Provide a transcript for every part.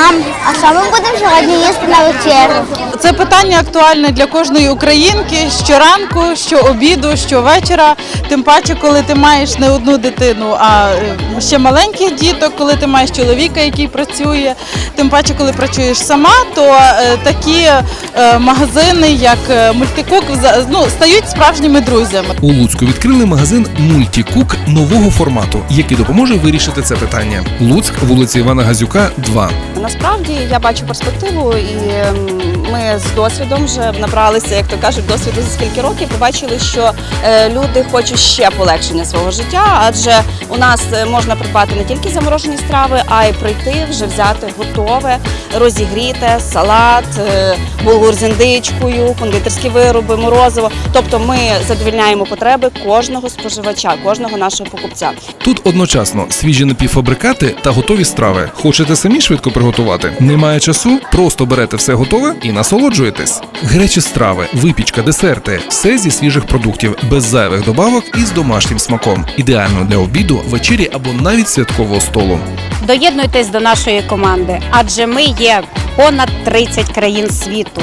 Мам, а що ми будемо сьогодні їсти на вечерю? Це питання актуальне для кожної українки щоранку, щообіду, щовечора. Тим паче, коли ти маєш не одну дитину, а е, ще маленьких діток, коли ти маєш чоловіка, який працює. Тим паче, коли працюєш сама, то е, такі е, магазини, як мультикук, ну, стають справжніми друзями. У Луцьку відкрили магазин Мультікук нового формату, який допоможе вирішити це питання. Луцьк, вулиця Івана Газюка, 2. Насправді я бачу перспективу, і ем, ми з досвідом вже набралися, як то кажуть, досвіду за скільки років. Побачили, що е, люди хочуть ще полегшення свого життя, адже у нас е, можна придбати не тільки заморожені страви, а й прийти вже взяти готове, розігріте, салат, е, булгур з індичкою, кондитерські вироби, морозиво. Тобто ми задовільняємо потреби кожного споживача, кожного нашого покупця. Тут одночасно свіжі напівфабрикати та готові страви. Хочете самі швидко приготувати? Немає часу? Просто берете все готове і насолоджуєтесь. Гречі страви, випічка, десерти все зі свіжих продуктів, без зайвих добавок і з домашнім смаком. Ідеально для обіду, вечері або навіть святкового столу. Доєднуйтесь до нашої команди, адже ми є понад 30 країн світу.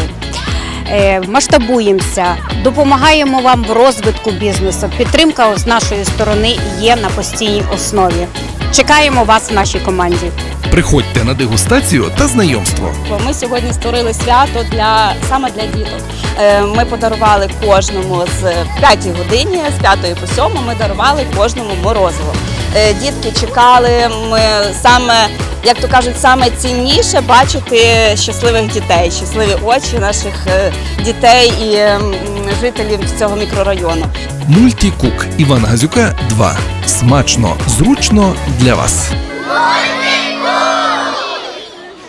Е, Масштабуємося, допомагаємо вам в розвитку бізнесу. Підтримка з нашої сторони є на постійній основі. Чекаємо вас в нашій команді. Приходьте на дегустацію та знайомство. Ми сьогодні створили свято для саме для діток. Е, Ми подарували кожному з 5 годині, з 5 по 7 ми дарували кожному морозиво. Е, Дітки чекали. Ми саме, як то кажуть, саме цінніше бачити щасливих дітей, щасливі очі наших е, дітей і ем, жителів цього мікрорайону. Мультикук Івана Газюка 2. Смачно, зручно для вас. Мультикук!